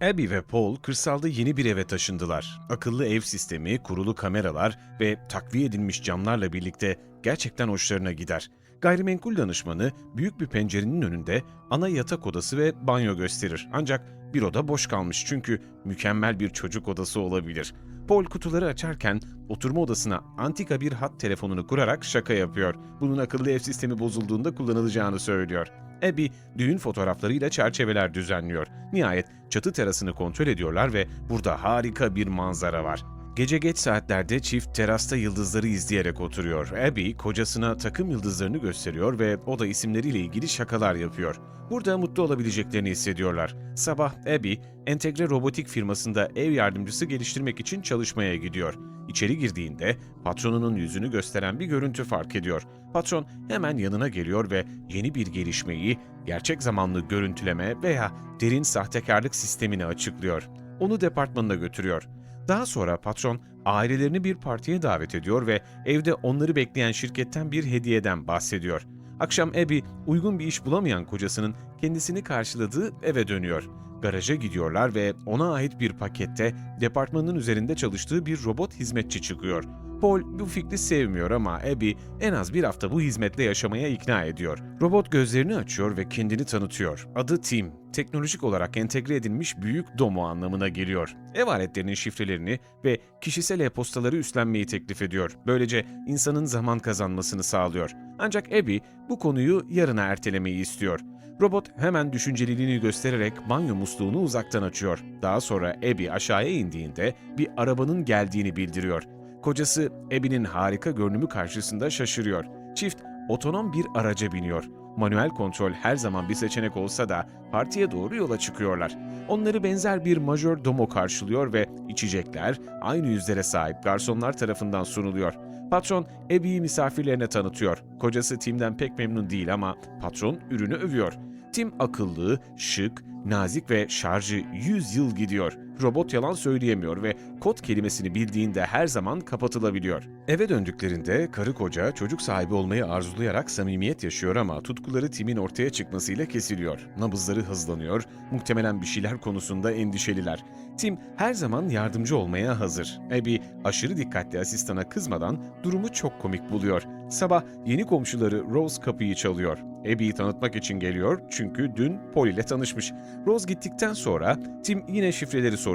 Abby ve Paul kırsalda yeni bir eve taşındılar. Akıllı ev sistemi, kurulu kameralar ve takviye edilmiş camlarla birlikte gerçekten hoşlarına gider. Gayrimenkul danışmanı büyük bir pencerenin önünde ana yatak odası ve banyo gösterir. Ancak bir oda boş kalmış çünkü mükemmel bir çocuk odası olabilir. Paul kutuları açarken oturma odasına antika bir hat telefonunu kurarak şaka yapıyor. Bunun akıllı ev sistemi bozulduğunda kullanılacağını söylüyor. Abby düğün fotoğraflarıyla çerçeveler düzenliyor. Nihayet çatı terasını kontrol ediyorlar ve burada harika bir manzara var. Gece geç saatlerde çift terasta yıldızları izleyerek oturuyor. Abby kocasına takım yıldızlarını gösteriyor ve o da isimleriyle ilgili şakalar yapıyor. Burada mutlu olabileceklerini hissediyorlar. Sabah Abby, entegre robotik firmasında ev yardımcısı geliştirmek için çalışmaya gidiyor. İçeri girdiğinde patronunun yüzünü gösteren bir görüntü fark ediyor. Patron hemen yanına geliyor ve yeni bir gelişmeyi gerçek zamanlı görüntüleme veya derin sahtekarlık sistemini açıklıyor. Onu departmanına götürüyor. Daha sonra patron ailelerini bir partiye davet ediyor ve evde onları bekleyen şirketten bir hediyeden bahsediyor. Akşam Abby uygun bir iş bulamayan kocasının kendisini karşıladığı eve dönüyor. Garaja gidiyorlar ve ona ait bir pakette departmanın üzerinde çalıştığı bir robot hizmetçi çıkıyor. Paul bu fikri sevmiyor ama Abby en az bir hafta bu hizmetle yaşamaya ikna ediyor. Robot gözlerini açıyor ve kendini tanıtıyor. Adı Tim. Teknolojik olarak entegre edilmiş büyük domo anlamına geliyor. Ev aletlerinin şifrelerini ve kişisel e-postaları üstlenmeyi teklif ediyor. Böylece insanın zaman kazanmasını sağlıyor. Ancak Abby bu konuyu yarına ertelemeyi istiyor. Robot hemen düşünceliliğini göstererek banyo musluğunu uzaktan açıyor. Daha sonra Abby aşağıya indiğinde bir arabanın geldiğini bildiriyor. Kocası Abby'nin harika görünümü karşısında şaşırıyor. Çift otonom bir araca biniyor. Manuel kontrol her zaman bir seçenek olsa da partiye doğru yola çıkıyorlar. Onları benzer bir majör domo karşılıyor ve içecekler aynı yüzlere sahip garsonlar tarafından sunuluyor. Patron Abby'yi misafirlerine tanıtıyor. Kocası Tim'den pek memnun değil ama patron ürünü övüyor. Tim akıllı, şık, nazik ve şarjı 100 yıl gidiyor. Robot yalan söyleyemiyor ve kod kelimesini bildiğinde her zaman kapatılabiliyor. Eve döndüklerinde karı koca çocuk sahibi olmayı arzulayarak samimiyet yaşıyor ama tutkuları Tim'in ortaya çıkmasıyla kesiliyor. Nabızları hızlanıyor, muhtemelen bir şeyler konusunda endişeliler. Tim her zaman yardımcı olmaya hazır. Abby aşırı dikkatli asistana kızmadan durumu çok komik buluyor. Sabah yeni komşuları Rose kapıyı çalıyor. Abby'yi tanıtmak için geliyor çünkü dün Paul ile tanışmış. Rose gittikten sonra Tim yine şifreleri soruyor.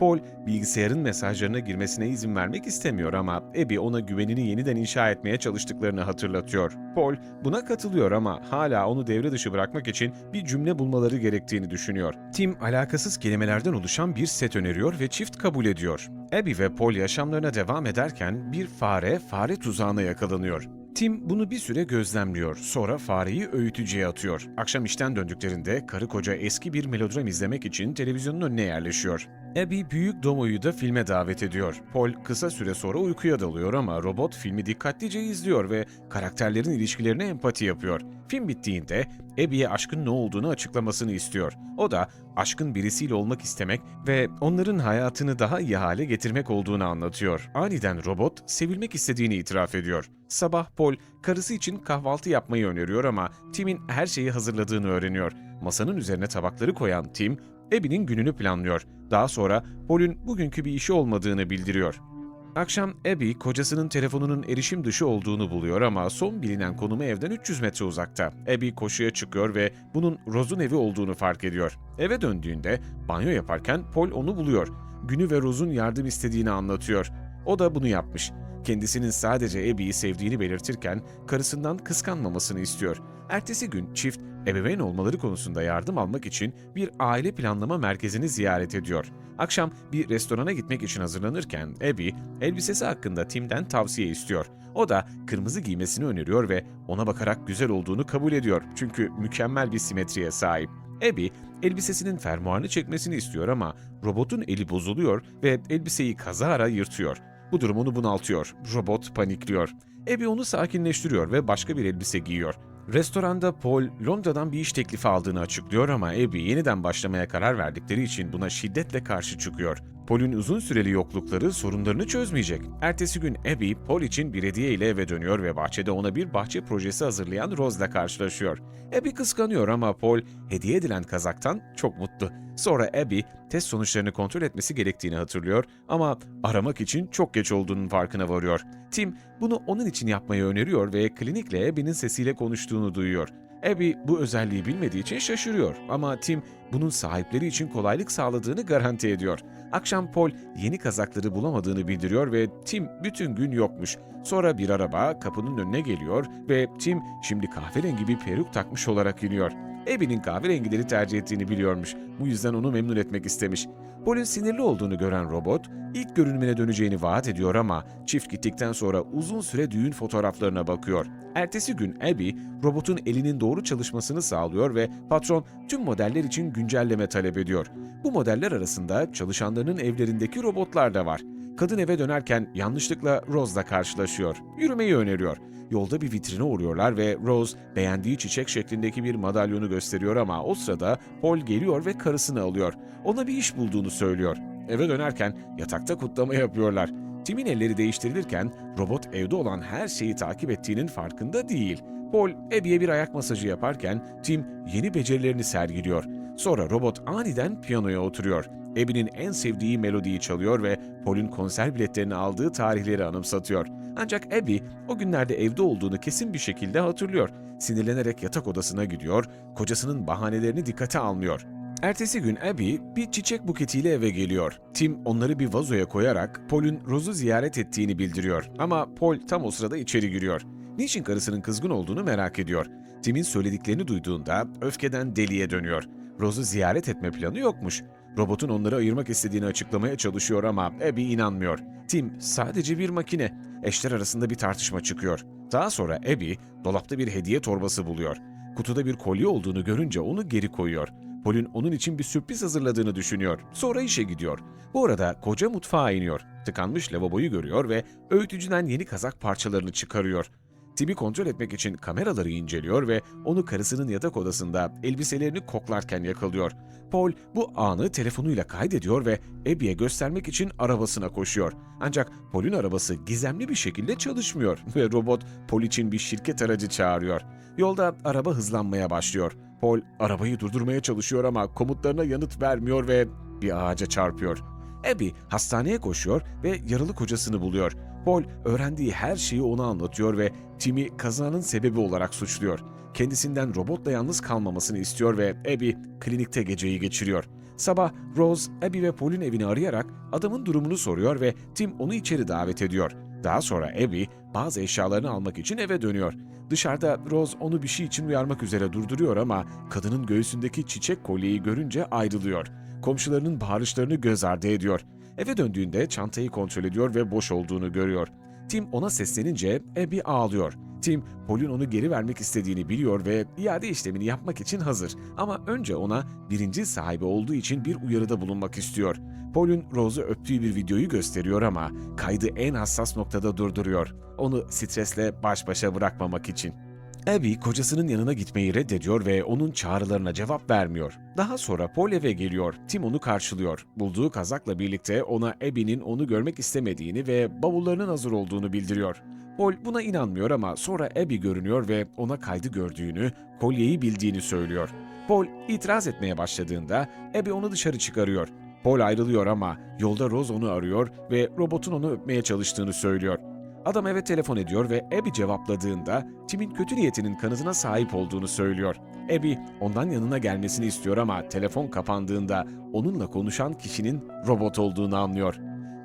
Paul bilgisayarın mesajlarına girmesine izin vermek istemiyor ama Abby ona güvenini yeniden inşa etmeye çalıştıklarını hatırlatıyor. Paul buna katılıyor ama hala onu devre dışı bırakmak için bir cümle bulmaları gerektiğini düşünüyor. Tim alakasız kelimelerden oluşan bir set öneriyor ve çift kabul ediyor. Abby ve Paul yaşamlarına devam ederken bir fare fare tuzağına yakalanıyor. Tim bunu bir süre gözlemliyor. Sonra fareyi öğütücüye atıyor. Akşam işten döndüklerinde karı koca eski bir melodram izlemek için televizyonun önüne yerleşiyor. Abby büyük Domo'yu da filme davet ediyor. Paul kısa süre sonra uykuya dalıyor ama robot filmi dikkatlice izliyor ve karakterlerin ilişkilerine empati yapıyor. Film bittiğinde Abby'ye aşkın ne olduğunu açıklamasını istiyor. O da aşkın birisiyle olmak istemek ve onların hayatını daha iyi hale getirmek olduğunu anlatıyor. Aniden robot sevilmek istediğini itiraf ediyor. Sabah Paul karısı için kahvaltı yapmayı öneriyor ama Tim'in her şeyi hazırladığını öğreniyor. Masanın üzerine tabakları koyan Tim, Abby'nin gününü planlıyor. Daha sonra Paul'ün bugünkü bir işi olmadığını bildiriyor. Akşam Abby kocasının telefonunun erişim dışı olduğunu buluyor ama son bilinen konumu evden 300 metre uzakta. Abby koşuya çıkıyor ve bunun Rose'un evi olduğunu fark ediyor. Eve döndüğünde banyo yaparken Paul onu buluyor. Günü ve Rose'un yardım istediğini anlatıyor. O da bunu yapmış. Kendisinin sadece Abby'yi sevdiğini belirtirken karısından kıskanmamasını istiyor. Ertesi gün çift ebeveyn olmaları konusunda yardım almak için bir aile planlama merkezini ziyaret ediyor. Akşam bir restorana gitmek için hazırlanırken Abby elbisesi hakkında Tim'den tavsiye istiyor. O da kırmızı giymesini öneriyor ve ona bakarak güzel olduğunu kabul ediyor çünkü mükemmel bir simetriye sahip. Abby elbisesinin fermuarını çekmesini istiyor ama robotun eli bozuluyor ve elbiseyi kazara yırtıyor. Bu durum onu bunaltıyor. Robot panikliyor. Abby onu sakinleştiriyor ve başka bir elbise giyiyor. Restoranda Paul Londra'dan bir iş teklifi aldığını açıklıyor ama Abby yeniden başlamaya karar verdikleri için buna şiddetle karşı çıkıyor. Paul'ün uzun süreli yoklukları sorunlarını çözmeyecek. Ertesi gün Abby, Paul için bir hediye ile eve dönüyor ve bahçede ona bir bahçe projesi hazırlayan Rose'la karşılaşıyor. Abby kıskanıyor ama Paul hediye edilen kazaktan çok mutlu. Sonra Abby test sonuçlarını kontrol etmesi gerektiğini hatırlıyor ama aramak için çok geç olduğunun farkına varıyor. Tim bunu onun için yapmayı öneriyor ve klinikle Abby'nin sesiyle konuştuğunu duyuyor. Abby bu özelliği bilmediği için şaşırıyor ama Tim bunun sahipleri için kolaylık sağladığını garanti ediyor. Akşam Paul yeni kazakları bulamadığını bildiriyor ve Tim bütün gün yokmuş. Sonra bir araba kapının önüne geliyor ve Tim şimdi kahverengi bir peruk takmış olarak iniyor. Abby'nin kahverengileri tercih ettiğini biliyormuş. Bu yüzden onu memnun etmek istemiş. Paul'ün sinirli olduğunu gören robot ilk görünümüne döneceğini vaat ediyor ama çift gittikten sonra uzun süre düğün fotoğraflarına bakıyor. Ertesi gün Abby, robotun elinin doğru çalışmasını sağlıyor ve patron tüm modeller için güncelleme talep ediyor. Bu modeller arasında çalışanlarının evlerindeki robotlar da var. Kadın eve dönerken yanlışlıkla Rose'la karşılaşıyor. Yürümeyi öneriyor. Yolda bir vitrine uğruyorlar ve Rose beğendiği çiçek şeklindeki bir madalyonu gösteriyor ama o sırada Paul geliyor ve karısını alıyor. Ona bir iş bulduğunu söylüyor. Eve dönerken yatakta kutlama yapıyorlar. Tim'in elleri değiştirilirken robot evde olan her şeyi takip ettiğinin farkında değil. Paul Abby'ye bir ayak masajı yaparken Tim yeni becerilerini sergiliyor. Sonra robot aniden piyanoya oturuyor. Abby'nin en sevdiği melodiyi çalıyor ve Paul'ün konser biletlerini aldığı tarihleri anımsatıyor. Ancak Abby o günlerde evde olduğunu kesin bir şekilde hatırlıyor. Sinirlenerek yatak odasına gidiyor, kocasının bahanelerini dikkate almıyor. Ertesi gün Abby bir çiçek buketiyle eve geliyor. Tim onları bir vazoya koyarak Paul'ün Rose'u ziyaret ettiğini bildiriyor. Ama Paul tam o sırada içeri giriyor. Niçin karısının kızgın olduğunu merak ediyor. Tim'in söylediklerini duyduğunda öfkeden deliye dönüyor. Rose'u ziyaret etme planı yokmuş. Robotun onları ayırmak istediğini açıklamaya çalışıyor ama Abby inanmıyor. Tim sadece bir makine. Eşler arasında bir tartışma çıkıyor. Daha sonra Abby dolapta bir hediye torbası buluyor. Kutuda bir kolye olduğunu görünce onu geri koyuyor. Paul'ün onun için bir sürpriz hazırladığını düşünüyor. Sonra işe gidiyor. Bu arada koca mutfağa iniyor. Tıkanmış lavaboyu görüyor ve öğütücüden yeni kazak parçalarını çıkarıyor. Tim'i kontrol etmek için kameraları inceliyor ve onu karısının yatak odasında elbiselerini koklarken yakalıyor. Paul bu anı telefonuyla kaydediyor ve Abby'ye göstermek için arabasına koşuyor. Ancak Paul'ün arabası gizemli bir şekilde çalışmıyor ve robot Paul için bir şirket aracı çağırıyor. Yolda araba hızlanmaya başlıyor. Paul arabayı durdurmaya çalışıyor ama komutlarına yanıt vermiyor ve bir ağaca çarpıyor. Abby hastaneye koşuyor ve yaralı kocasını buluyor. Paul öğrendiği her şeyi ona anlatıyor ve Tim'i kazanın sebebi olarak suçluyor. Kendisinden robotla yalnız kalmamasını istiyor ve Abby klinikte geceyi geçiriyor. Sabah Rose, Abby ve Paul'ün evini arayarak adamın durumunu soruyor ve Tim onu içeri davet ediyor. Daha sonra Abby bazı eşyalarını almak için eve dönüyor. Dışarıda Rose onu bir şey için uyarmak üzere durduruyor ama kadının göğsündeki çiçek kolyeyi görünce ayrılıyor. Komşularının bağırışlarını göz ardı ediyor. Eve döndüğünde çantayı kontrol ediyor ve boş olduğunu görüyor. Tim ona seslenince Abby ağlıyor. Tim, Paul'ün onu geri vermek istediğini biliyor ve iade işlemini yapmak için hazır. Ama önce ona birinci sahibi olduğu için bir uyarıda bulunmak istiyor. Paul'ün Rose'u öptüğü bir videoyu gösteriyor ama kaydı en hassas noktada durduruyor. Onu stresle baş başa bırakmamak için. Abby kocasının yanına gitmeyi reddediyor ve onun çağrılarına cevap vermiyor. Daha sonra Paul eve geliyor. Tim onu karşılıyor. Bulduğu kazakla birlikte ona Abby'nin onu görmek istemediğini ve bavullarının hazır olduğunu bildiriyor. Paul buna inanmıyor ama sonra Abby görünüyor ve ona kaydı gördüğünü, kolyeyi bildiğini söylüyor. Paul itiraz etmeye başladığında Abby onu dışarı çıkarıyor. Paul ayrılıyor ama yolda Rose onu arıyor ve robotun onu öpmeye çalıştığını söylüyor. Adam eve telefon ediyor ve Abby cevapladığında Tim'in kötü niyetinin kanıtına sahip olduğunu söylüyor. Abby ondan yanına gelmesini istiyor ama telefon kapandığında onunla konuşan kişinin robot olduğunu anlıyor.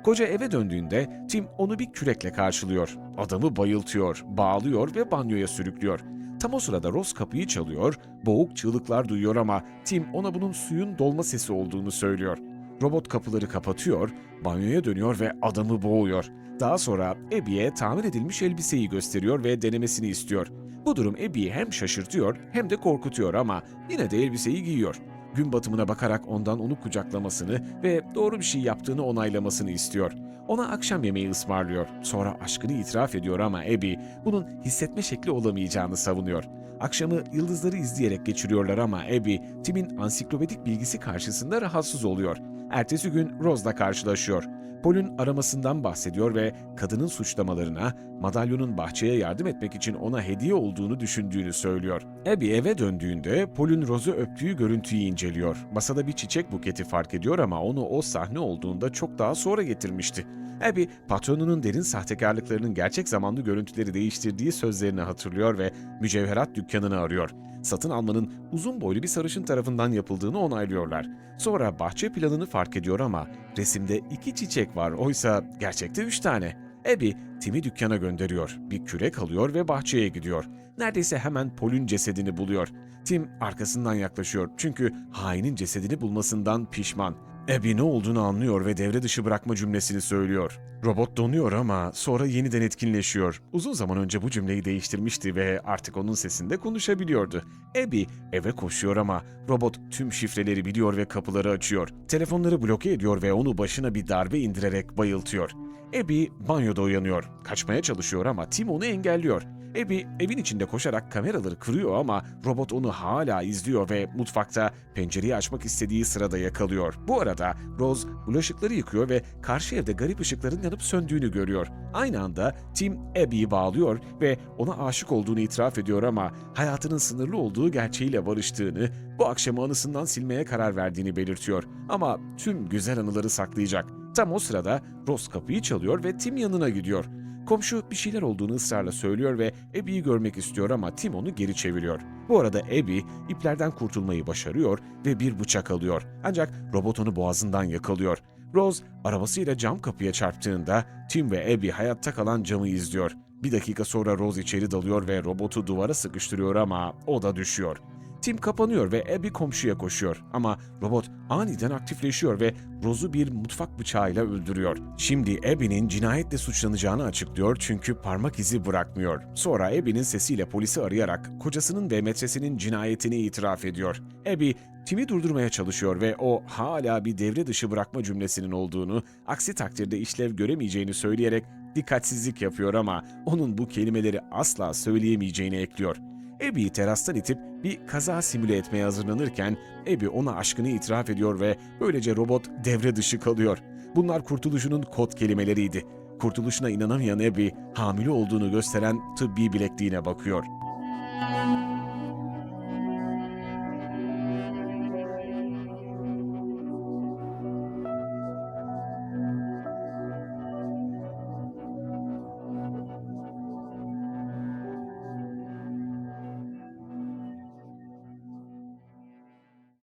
Koca eve döndüğünde Tim onu bir kürekle karşılıyor. Adamı bayıltıyor, bağlıyor ve banyoya sürüklüyor. Tam o sırada Ross kapıyı çalıyor, boğuk çığlıklar duyuyor ama Tim ona bunun suyun dolma sesi olduğunu söylüyor. Robot kapıları kapatıyor, banyoya dönüyor ve adamı boğuyor. Daha sonra Abby'ye tamir edilmiş elbiseyi gösteriyor ve denemesini istiyor. Bu durum Abby'yi hem şaşırtıyor hem de korkutuyor ama yine de elbiseyi giyiyor. Gün batımına bakarak ondan onu kucaklamasını ve doğru bir şey yaptığını onaylamasını istiyor. Ona akşam yemeği ısmarlıyor. Sonra aşkını itiraf ediyor ama Abby bunun hissetme şekli olamayacağını savunuyor. Akşamı yıldızları izleyerek geçiriyorlar ama Abby, Tim'in ansiklopedik bilgisi karşısında rahatsız oluyor. Ertesi gün Rose'la karşılaşıyor. Paul'ün aramasından bahsediyor ve kadının suçlamalarına madalyonun bahçeye yardım etmek için ona hediye olduğunu düşündüğünü söylüyor. Abby eve döndüğünde Paul'ün Rose'u öptüğü görüntüyü inceliyor. Masada bir çiçek buketi fark ediyor ama onu o sahne olduğunda çok daha sonra getirmişti. Abby, patronunun derin sahtekarlıklarının gerçek zamanlı görüntüleri değiştirdiği sözlerini hatırlıyor ve mücevherat dükkanını arıyor. Satın almanın uzun boylu bir sarışın tarafından yapıldığını onaylıyorlar. Sonra bahçe planını fark ediyor ama resimde iki çiçek var oysa gerçekte üç tane. Abby, Tim'i dükkana gönderiyor. Bir kürek alıyor ve bahçeye gidiyor. Neredeyse hemen Paul'ün cesedini buluyor. Tim arkasından yaklaşıyor çünkü hainin cesedini bulmasından pişman. Abby ne olduğunu anlıyor ve devre dışı bırakma cümlesini söylüyor. Robot donuyor ama sonra yeniden etkinleşiyor. Uzun zaman önce bu cümleyi değiştirmişti ve artık onun sesinde konuşabiliyordu. Abby eve koşuyor ama robot tüm şifreleri biliyor ve kapıları açıyor. Telefonları bloke ediyor ve onu başına bir darbe indirerek bayıltıyor. Abby banyoda uyanıyor. Kaçmaya çalışıyor ama Tim onu engelliyor. Abby evin içinde koşarak kameraları kırıyor ama robot onu hala izliyor ve mutfakta pencereyi açmak istediği sırada yakalıyor. Bu arada Rose bulaşıkları yıkıyor ve karşı evde garip ışıkların yanıp söndüğünü görüyor. Aynı anda Tim Abby'yi bağlıyor ve ona aşık olduğunu itiraf ediyor ama hayatının sınırlı olduğu gerçeğiyle barıştığını, bu akşamı anısından silmeye karar verdiğini belirtiyor. Ama tüm güzel anıları saklayacak. Tam o sırada Rose kapıyı çalıyor ve Tim yanına gidiyor. Komşu bir şeyler olduğunu ısrarla söylüyor ve Abby'yi görmek istiyor ama Tim onu geri çeviriyor. Bu arada Abby iplerden kurtulmayı başarıyor ve bir bıçak alıyor. Ancak robot onu boğazından yakalıyor. Rose arabasıyla cam kapıya çarptığında Tim ve Abby hayatta kalan camı izliyor. Bir dakika sonra Rose içeri dalıyor ve robotu duvara sıkıştırıyor ama o da düşüyor. Tim kapanıyor ve Abby komşuya koşuyor ama robot aniden aktifleşiyor ve Rose'u bir mutfak bıçağıyla öldürüyor. Şimdi Abby'nin cinayetle suçlanacağını açıklıyor çünkü parmak izi bırakmıyor. Sonra Abby'nin sesiyle polisi arayarak kocasının ve metresinin cinayetini itiraf ediyor. Abby Tim'i durdurmaya çalışıyor ve o hala bir devre dışı bırakma cümlesinin olduğunu, aksi takdirde işlev göremeyeceğini söyleyerek dikkatsizlik yapıyor ama onun bu kelimeleri asla söyleyemeyeceğini ekliyor. Abby'yi terastan itip bir kaza simüle etmeye hazırlanırken Abby ona aşkını itiraf ediyor ve böylece robot devre dışı kalıyor. Bunlar kurtuluşunun kod kelimeleriydi. Kurtuluşuna inanamayan Abby hamile olduğunu gösteren tıbbi bilekliğine bakıyor.